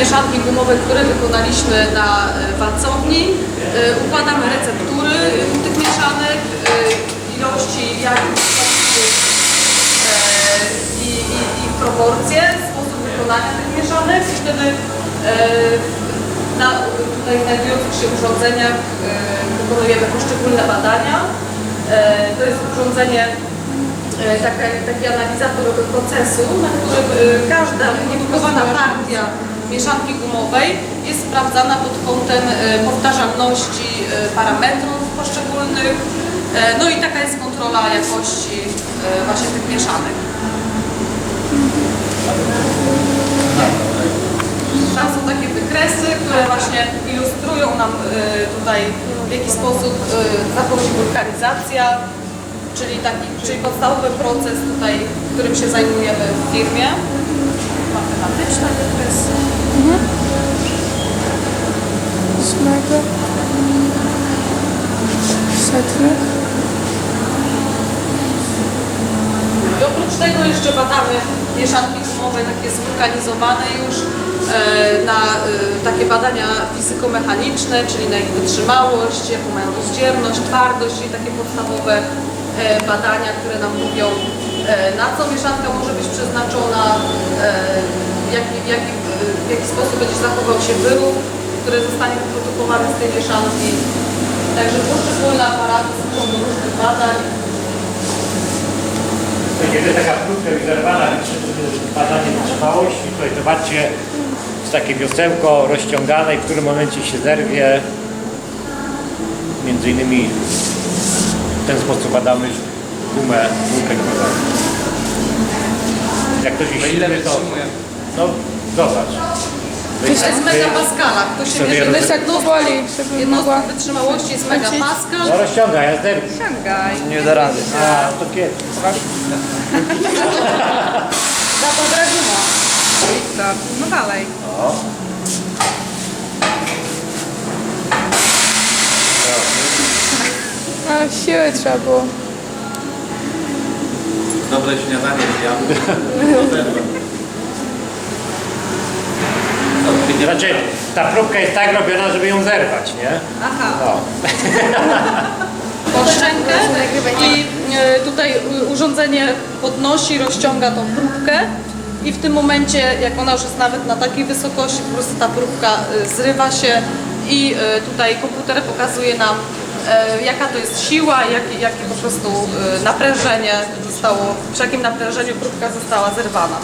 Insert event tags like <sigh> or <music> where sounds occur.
Mieszanki gumowe, które wykonaliśmy na e, walcowni. E, Układamy receptury e, tych mieszanek, ilości, jak e, i, i, i proporcje, sposób wykonania tych mieszanek i wtedy na tutaj znajdujących się urządzeniach wykonujemy poszczególne badania. To jest urządzenie taka, taki analizator procesu, na którym każda wyprodukowana partia mieszanki gumowej jest sprawdzana pod kątem e, powtarzalności e, parametrów poszczególnych. E, No i taka jest kontrola jakości właśnie tych mieszanek. Tam są takie wykresy, które właśnie ilustrują nam tutaj w jaki sposób zachodzi wulkanizacja, czyli taki, czyli podstawowy proces tutaj, którym się zajmujemy w firmie. Badamy mieszanki gumowe, takie zwulkanizowane już, e, na e, takie badania fizykomechaniczne, czyli na ich wytrzymałość, jaką mają rozdzielność, twardość, czyli takie podstawowe e, badania, które nam mówią, na co mieszanka może być przeznaczona, e, jaki, jaki, e, w jaki sposób będzie zachował się wyrób, który zostanie wyprodukowany z tej mieszanki. Także poszczególne aparaty służą do różnych badań. Kiedy taka próbka już zerwana, badanie wytrzymałości, tutaj zobaczcie, jest takie wiosełko rozciągane i w którym momencie się zerwie. Między innymi w ten sposób badamy gumę, gumkę gumową. Jak ktoś jest ile silny, to... No, zobacz. To jest w megapaskalach. To się mierzy. roz- tak powoli, żeby Jednostką mogła... wytrzymałości jest megapascal. No rozciąga, ja zerwię. Ściągaj. Nie da rady. A, to kiedy? Za dobre guma. No dalej. Ale siły trzeba było. Dobre śniadanie zjadł. <laughs> Znaczy, ta próbka jest tak robiona, żeby ją zerwać, nie? Aha. No. <laughs> Pod szczękę i e, tutaj urządzenie podnosi, rozciąga tą próbkę i w tym momencie, jak ona już jest nawet na takiej wysokości, po prostu ta próbka e, zrywa się i e, tutaj komputer pokazuje nam, jaka to jest siła, jakie, jakie po prostu naprężenie zostało, przy jakim naprężeniu próbka została zerwana.